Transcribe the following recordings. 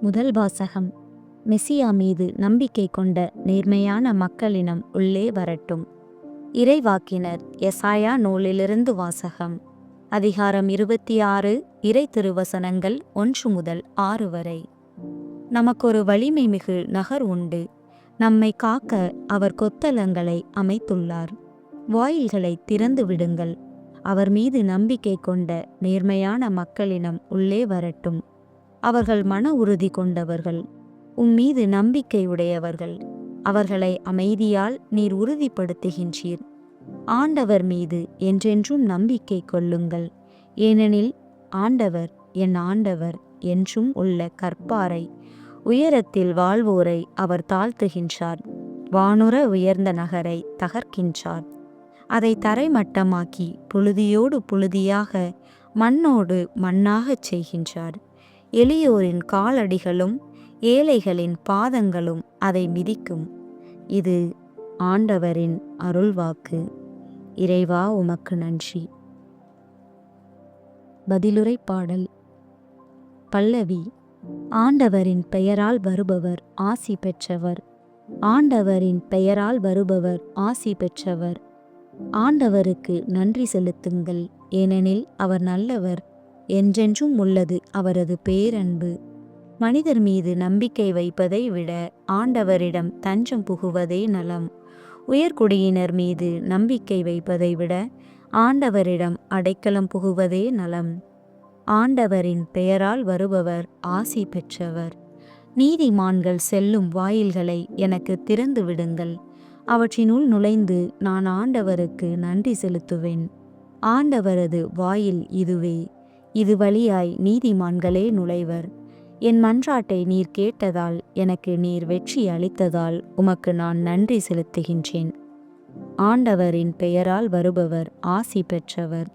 முதல் வாசகம். மெசியா மீது நம்பிக்கை கொண்ட நேர்மையான மக்களினம் உள்ளே வரட்டும். இறைவாக்கினர் எசாயா நூலிலிருந்து வாசகம். அதிகாரம் இருபத்தி ஆறு இறை திருவசனங்கள் ஒன்று முதல் ஆறு வரை. நமக்கொரு வலிமை மிகு நகர் உண்டு. நம்மை காக்க அவர் கொத்தலங்களை அமைத்துள்ளார். வாயில்களை திறந்து விடுங்கள். அவர் மீது நம்பிக்கை கொண்ட நேர்மையான மக்களினம் உள்ளே வரட்டும். அவர்கள் மன உறுதி கொண்டவர்கள். உம் மீது அவர்களை அமைதியால் நீர் உறுதிப்படுத்துகின்றீர். ஆண்டவர் மீது என்றென்றும் நம்பிக்கை கொள்ளுங்கள். ஏனெனில் ஆண்டவர் என் ஆண்டவர் என்றும் உள்ள கற்பாரை உயரத்தில் வாழ்வோரை அவர் தாழ்த்துகின்றார். வானுர உயர்ந்த நகரை தகர்க்கின்றார். அதை தரைமட்டமாக்கி புழுதியோடு புழுதியாக மண்ணோடு மண்ணாகச் செய்கின்றார். எளியோரின் காலடிகளும் ஏழைகளின் பாதங்களும் அதை மிதிக்கும். இது ஆண்டவரின் அருள்வாக்கு. இறைவா உமக்கு நன்றி. பதிலுரை பாடல். பல்லவி ஆண்டவரின் பெயரால் வருபவர் ஆசி பெற்றவர். ஆண்டவரின் பெயரால் வருபவர் ஆசி பெற்றவர். ஆண்டவருக்கு நன்றி செலுத்துங்கள். ஏனெனில் அவர் நல்லவர் என்றென்றும் உள்ளது அவரது பேரன்பு. மனிதர் மீது நம்பிக்கை வைப்பதை விட ஆண்டவரிடம் தஞ்சம் புகுவதே நலம். உயர்குடியினர் மீது நம்பிக்கை வைப்பதை விட ஆண்டவரிடம் அடைக்கலம் புகுவதே நலம். ஆண்டவரின் பெயரால் வருபவர் ஆசி பெற்றவர். நீதிமான்கள் செல்லும் வாயில்களை எனக்கு திறந்து விடுங்கள். அவற்றினுள் நுழைந்து நான் ஆண்டவருக்கு நன்றி செலுத்துவேன். ஆண்டவரது வாயில் இதுவே. இது வழியாய் நீதிமான்களே நுழைவர். என் மன்றாட்டை நீர் கேட்டதால் எனக்கு நீர் வெற்றி அளித்ததால் உமக்கு நான் நன்றி செலுத்துகின்றேன். ஆண்டவரின் பெயரால் வருபவர் ஆசி பெற்றவர்.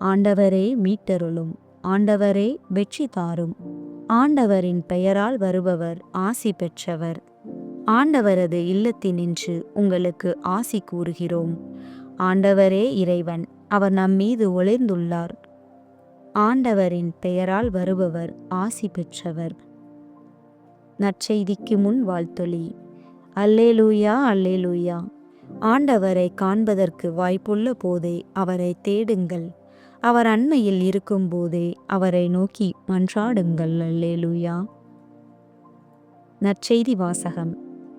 ஆண்டவரே மீட்டருளும் ஆண்டவரே வெற்றி தாரும். ஆண்டவரின் பெயரால் வருபவர் ஆசி பெற்றவர். ஆண்டவரது இல்லத்தினின்று உங்களுக்கு ஆசி கூறுகிறோம். ஆண்டவரே இறைவன் அவர் நம் மீது ஒளிர்ந்துள்ளார். ஆண்டவரின் பெயரால் வருபவர் ஆசி பெற்றவர். நற்செய்திக்கு முன் வாழ்த்தொலி. அல்லேலூயா அல்லேலூயா. ஆண்டவரை காண்பதற்கு வாய்ப்புள்ள போதே அவரை தேடுங்கள். அவர் அண்மையில் இருக்கும்போதே அவரை நோக்கி மன்றாடுங்கள். அல்லேலூயா. நற்செய்தி வாசகம்.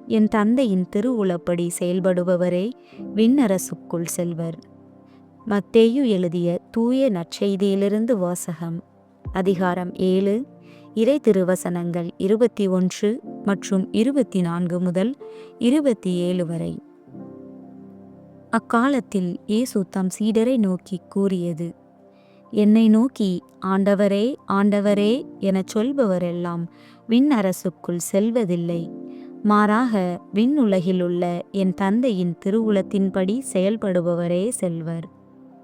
என் தந்தையின் திருவுளப்படி செயல்படுபவரே விண்ணரசுக்குள் செல்வர். மத்தேயு எழுதிய தூய நற்செய்தியிலிருந்து வாசகம் அதிகாரம் ஏழு இறை திருவசனங்கள் இருபத்தி ஒன்று மற்றும் இருபத்தி நான்கு முதல் இருபத்தி ஏழு வரை. அக்காலத்தில் இயேசு தம் சீடரை நோக்கி கூறியது என்னை நோக்கி ஆண்டவரே ஆண்டவரே எனச் சொல்பவரெல்லாம் விண்ணரசுக்குள் செல்வதில்லை. மாறாக விண்ணுலகிலுள்ள என் தந்தையின் திருவுளத்தின்படி செயல்படுபவரே செல்வர்.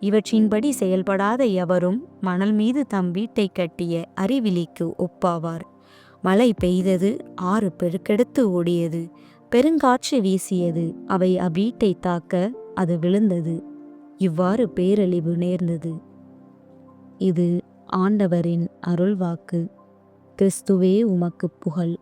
இவற்றின்படி செயல்படாத எவரும் மணல் மீது தம் வீட்டை கட்டிய அறிவிலிக்கு ஒப்பாவார். மழை பெய்தது ஆறு பெருக்கெடுத்து ஓடியது. பெருங்காற்று வீசியது அவை அவ்வீட்டை தாக்க அது விழுந்தது. இவ்வாறு பேரழிவு நேர்ந்தது. இது ஆண்டவரின் அருள்வாக்கு. கிறிஸ்துவே உமக்கு புகழ்.